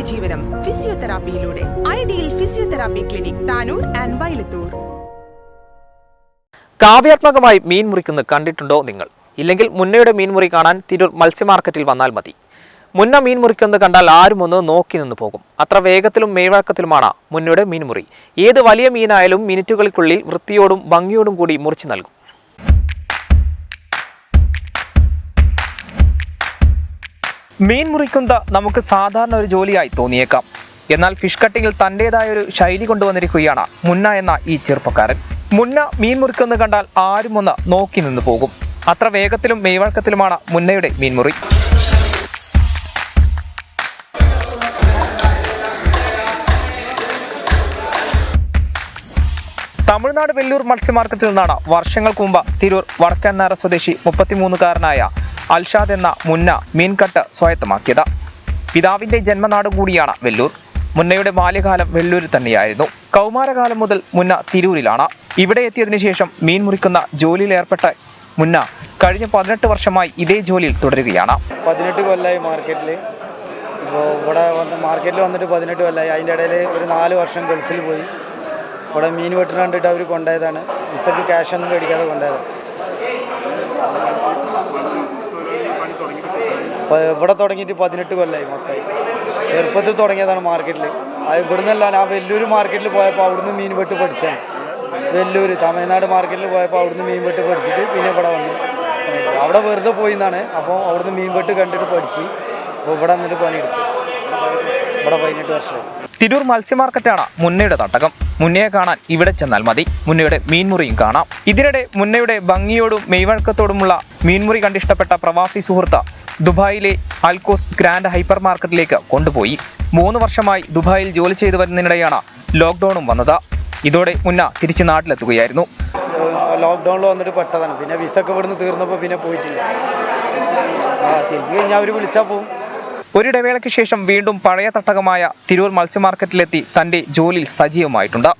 Jeevanam ഫിസിയോതെറാപ്പിയിലൂടെ. Ideal physiotherapy clinic Tanur and Vayalathur. കാവ്യാത്മകമായി മീൻ മുറിക്കുന്നത് കണ്ടിട്ടുണ്ടോ നിങ്ങൾ? ഇല്ലെങ്കിൽ മുന്നയുടെ മീൻ മുറി കാണാൻ തിരൂർ മത്സ്യ മാർക്കറ്റിൽ വന്നാൽ മതി. മുന്ന മീൻ മുറിക്കുന്നത് കണ്ടാൽ ആരും ഒന്ന് നോക്കി നിന്ന് പോകും. അത്ര വേഗത്തിലും മേവഴക്കത്തിലുമാണ് മുന്നയുടെ മീൻ മുറി. ഏത് വലിയ മീനായാലും മിനിറ്റുകൾക്കുള്ളിൽ വൃത്തിയോടും ഭംഗിയോടും കൂടി മുറിച്ചു നൽകും. മീൻ മുറിക്കുന്നത് നമുക്ക് സാധാരണ ഒരു ജോലിയായി തോന്നിയേക്കാം. എന്നാൽ ഫിഷ് കട്ടിങ്ങിൽ തന്റെതായ ഒരു ശൈലി കൊണ്ടുവന്നിരിക്കുകയാണ് മുന്ന എന്ന ഈ ചെറുപ്പക്കാരൻ. മുന്ന മീൻ മുറിക്കുന്നത് കണ്ടാൽ ആരും ഒന്ന് നോക്കി നിന്ന് പോകും. അത്ര വേഗത്തിലും മെയ്വഴക്കത്തിലുമാണ് മുന്നയുടെ മീൻമുറി. തമിഴ്നാട് വെല്ലൂർ മത്സ്യ മാർക്കറ്റിൽ നിന്നാണ് വർഷങ്ങൾക്ക് മുമ്പ് തിരൂർ വടക്കന്നാര സ്വദേശി മുപ്പത്തിമൂന്നുകാരനായ അൽഷാദ് എന്ന മുന്ന മീൻകട്ട് സ്വായത്തമാക്കിയത്. പിതാവിന്റെ ജന്മനാടും കൂടിയാണ് വെല്ലൂർ. മുന്നയുടെ ബാല്യകാലം വെല്ലൂരിൽ തന്നെയായിരുന്നു. കൗമാരകാലം മുതൽ മുന്ന തിരൂരിലാണ്. ഇവിടെ എത്തിയതിനു ശേഷം മീൻ മുറിക്കുന്ന ജോലിയിലേർപ്പെട്ട മുന്ന കഴിഞ്ഞ പതിനെട്ട് വർഷമായി ഇതേ ജോലിയിൽ തുടരുകയാണ്. പതിനെട്ട് കൊല്ലമായി മാർക്കറ്റിൽ ഇപ്പോൾ ഇവിടെ വന്ന് മാർക്കറ്റിൽ വന്നിട്ട് പതിനെട്ട് കൊല്ലമായി അതിന്റെ ഇടയിൽ ഒരു നാല് വർഷം ഗൾഫിൽ പോയി. ഇവിടെ മീൻ വെട്ടിന് കണ്ടിട്ട് അവർ കൊണ്ടുപോയതാണ്. വിസയ്ക്ക് ക്യാഷ് ഒന്നും മേടിക്കാതെ കൊണ്ടുപോയതാണ്. അപ്പോൾ ഇവിടെ തുടങ്ങിയിട്ട് പതിനെട്ട് കൊല്ലമായി മൊത്തമായി ചെറുപ്പത്തിൽ തുടങ്ങിയതാണ് മാർക്കറ്റിൽ അത് ഇവിടുന്നല്ല ഞാൻ വലിയൊരു മാർക്കറ്റിൽ പോയപ്പോൾ അവിടുന്ന് മീൻ വെട്ട് പഠിച്ചാണ് വലിയൊരു തമിഴ്നാട് മാർക്കറ്റിൽ പോയപ്പോൾ അവിടുന്ന് മീൻ വെട്ട് പഠിച്ചിട്ട് പിന്നെ ഇവിടെ വന്നു. അവിടെ വെറുതെ പോയി എന്നാണ് അപ്പോൾ അവിടുന്ന് മീൻ വെട്ട് കണ്ടിട്ട് പഠിച്ച് അപ്പോൾ ഇവിടെ വന്നിട്ട് പണിയെടുത്തു. ഇവിടെ പതിനെട്ട് വർഷമായി. തിരൂർ മത്സ്യ മാർക്കറ്റാണ് മുന്നയുടെ തട്ടകം. മുന്നയെ കാണാൻ ഇവിടെ ചെന്നാൽ മതി. മുന്നയുടെ മീൻമുറിയും കാണാം. ഇതിനിടെ മുന്നയുടെ ഭംഗിയോടും മെയ്വഴക്കത്തോടുമുള്ള മീൻമുറി കണ്ടിഷ്ടപ്പെട്ട പ്രവാസി സുഹൃത്ത് ദുബായിലെ അൽക്കോസ് ഗ്രാൻഡ് ഹൈപ്പർ മാർക്കറ്റിലേക്ക് കൊണ്ടുപോയി. മൂന്ന് വർഷമായി ദുബായിൽ ജോലി ചെയ്തു വരുന്നതിനിടെയാണ് ലോക്ക്ഡൌണും വന്നത്. ഇതോടെ മുന്ന തിരിച്ച് നാട്ടിലെത്തുകയായിരുന്നു. ലോക്ക്ഡൌണിൽ വന്നിട്ട് പെട്ടതാണ്. പിന്നെ വിസ ഒക്കെ ഇവിടുന്ന് തീർന്നപ്പോൾ പിന്നെ പോയിട്ടില്ല. കഴിഞ്ഞാൽ അവർ വിളിച്ചാൽ പോകും ഒരിടവേളയ്ക്ക് ശേഷം വീണ്ടും പഴയ തട്ടകമായ തിരൂർ മത്സ്യ മാർക്കറ്റിലെത്തി തന്റെ ജോലിയിൽ സജീവമായിട്ടുണ്ട്.